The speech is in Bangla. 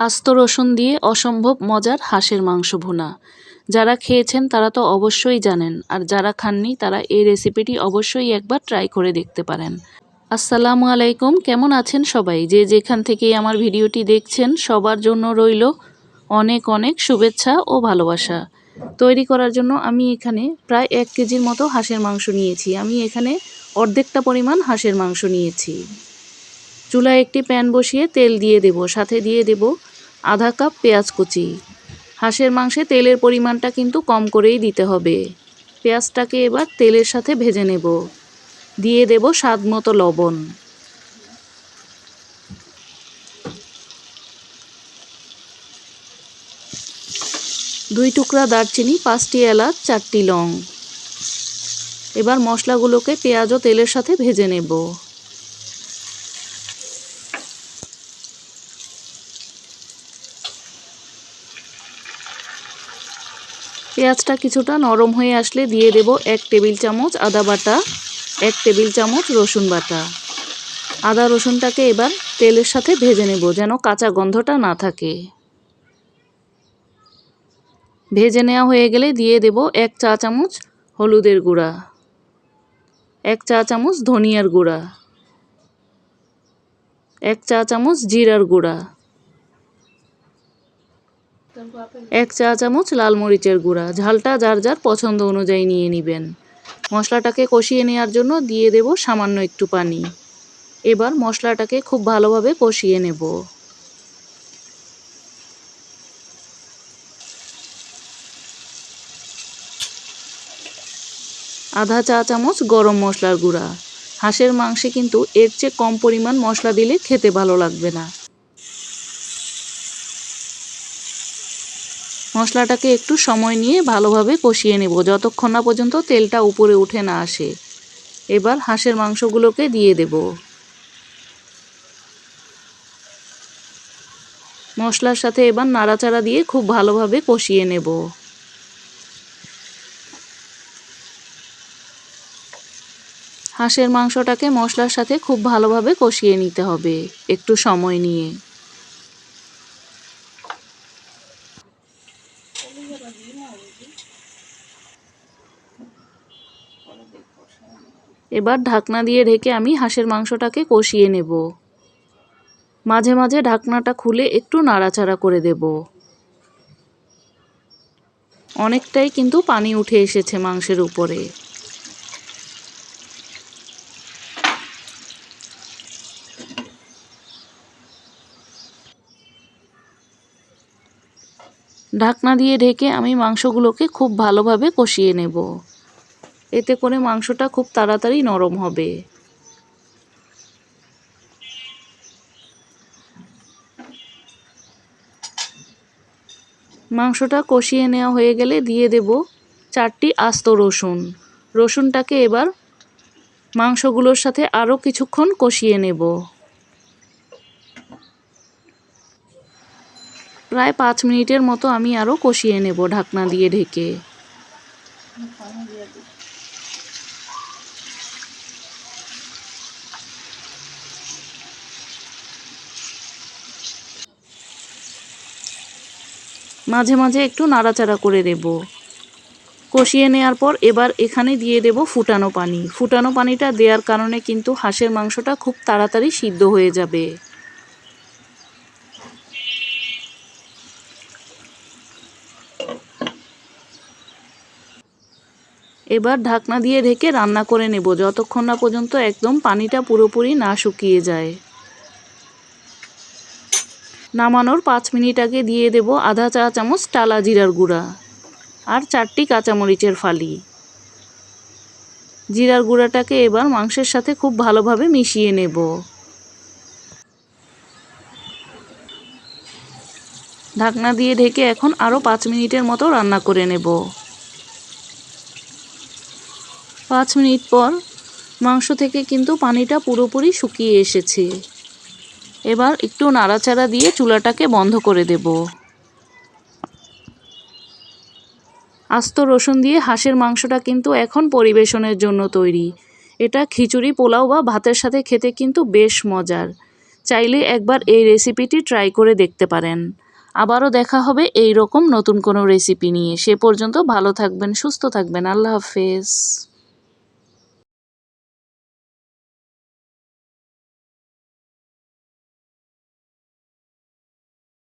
আস্ত রসুন দিয়ে অসম্ভব মজার হাঁসের মাংস ভুনা। যারা খেয়েছেন তারা তো অবশ্যই জানেন, আর যারা খাননি তারা এই রেসিপিটি অবশ্যই একবার ট্রাই করে দেখতে পারেন। আসসালামু আলাইকুম, কেমন আছেন সবাই? যে যেখান থেকে আমার ভিডিওটি দেখছেন, সবার জন্য রইল অনেক অনেক শুভেচ্ছা ও ভালোবাসা। তৈরি করার জন্য আমি এখানে প্রায় এক কেজির মতো হাঁসের মাংস নিয়েছি। আমি এখানে অর্ধেকটা পরিমাণ হাঁসের মাংস নিয়েছি। চুলায় একটি প্যান বসিয়ে তেল দিয়ে দেব, সাথে দিয়ে দেব আধা কাপ পেঁয়াজ কুচি। হাঁসের মাংসে তেলের পরিমাণটা কিন্তু কম করেই দিতে হবে। পেঁয়াজটাকে এবার তেলের সাথে ভেজে নেব। দিয়ে দেব স্বাদ মতো লবণ। দুই টুকরা দারচিনি, পাঁচটি এলাচ, চারটি লং। এবার মশলাগুলোকে পেঁয়াজ ও তেলের সাথে ভেজে নেব। পেঁয়াজটা কিছুটা নরম হয়ে আসলে দিয়ে দেব এক টেবিল চামচ আদা বাটা, এক টেবিল চামচ রসুন বাটা। আদা রসুনটাকে এবার তেলের সাথে ভেজে নেব যেন কাঁচা গন্ধটা না থাকে। ভেজে নেওয়া হয়ে গেলে দিয়ে দেব এক চা চামচ হলুদের গুঁড়া, এক চা চামচ ধনিয়ার গুঁড়া, এক চা চামচ জিরার গুঁড়া। এক চা চামচ লাল মরিচের গুঁড়া। ঝালটা যার যার পছন্দ অনুযায়ী নিয়ে নেবেন। মশলাটাকে কষিয়ে নেওয়ার জন্য দিয়ে দেব সামান্য একটু পানি। এবার মশলাটাকে খুব ভালোভাবে কষিয়ে নেব। আধা চা চামচ গরম মশলার গুঁড়া। হাঁসের মাংসে কিন্তু এর চেয়ে কম পরিমাণ মশলা দিলে খেতে ভালো লাগবে না। মশলাটাকে একটু সময় নিয়ে ভালোভাবে কষিয়ে নেব, যতক্ষণ না পর্যন্ত তেলটা উপরে উঠে না আসে। এবার হাঁসের মাংসগুলোকে দিয়ে দেব। মশলার সাথে এবার নাড়াচাড়া দিয়ে খুব ভালোভাবে কষিয়ে নেব। হাঁসের মাংসটাকে মশলার সাথে খুব ভালোভাবে কষিয়ে নিতে হবে, একটু সময় নিয়ে। এবার ঢাকনা দিয়ে ঢেকে আমি হাঁসের মাংসটাকে কষিয়ে নেব। মাঝে মাঝে ঢাকনাটা খুলে একটু নাড়াচাড়া করে দেব। অনেকটাই কিন্তু পানি উঠে এসেছে মাংসের উপরে। ঢাকনা দিয়ে ঢেকে আমি মাংসগুলোকে খুব ভালোভাবে কষিয়ে নেব। এতে করে মাংসটা খুব তাড়াতাড়ি নরম হবে। মাংসটা কষিয়ে নেওয়া হয়ে গেলে দিয়ে দেব চারটি আস্ত রসুন। রসুনটাকে এবার মাংসগুলোর সাথে আরও কিছুক্ষণ কষিয়ে নেব। প্রায় পাঁচ মিনিটের মতো আমি আরও কষিয়ে নেব ঢাকনা দিয়ে ঢেকে। মাঝে মাঝে একটু নাড়াচাড়া করে দেব কষিয়ে নেওয়ার পর এবার এখানে দিয়ে দেব ফুটানো পানি। ফুটানো পানিটা দেওয়ার কারণে কিন্তু হাঁসের মাংসটা খুব তাড়াতাড়ি সিদ্ধ হয়ে যাবে। এবার ঢাকনা দিয়ে ঢেকে রান্না করে নেব, যতক্ষণ না পর্যন্ত একদম পানিটা পুরোপুরি না শুকিয়ে যায়। নামানোর পাঁচ মিনিট আগে দিয়ে দেব আধা চা চামচ টালা জিরার গুঁড়া আর চারটি কাঁচামরিচের ফালি। জিরার গুঁড়াটাকে এবার মাংসের সাথে খুব ভালোভাবে মিশিয়ে নেব। ঢাকনা দিয়ে ঢেকে এখন আরও পাঁচ মিনিটের মতো রান্না করে নেব। পাঁচ মিনিট পর মাংস থেকে কিন্তু পানিটা পুরোপুরি শুকিয়ে এসেছে। এবার একটু নাড়াচাড়া দিয়ে চুলাটাকে বন্ধ করে দেব। আস্ত রসুন দিয়ে হাঁসের মাংসটা কিন্তু এখন পরিবেশনের জন্য তৈরি। এটা খিচুড়ি, পোলাও বা ভাতের সাথে খেতে কিন্তু বেশ মজার। চাইলে একবার এই রেসিপিটি ট্রাই করে দেখতে পারেন। আবারও দেখা হবে এই রকম নতুন কোনো রেসিপি নিয়ে। সে পর্যন্ত ভালো থাকবেন, সুস্থ থাকবেন। আল্লাহ হাফেজ।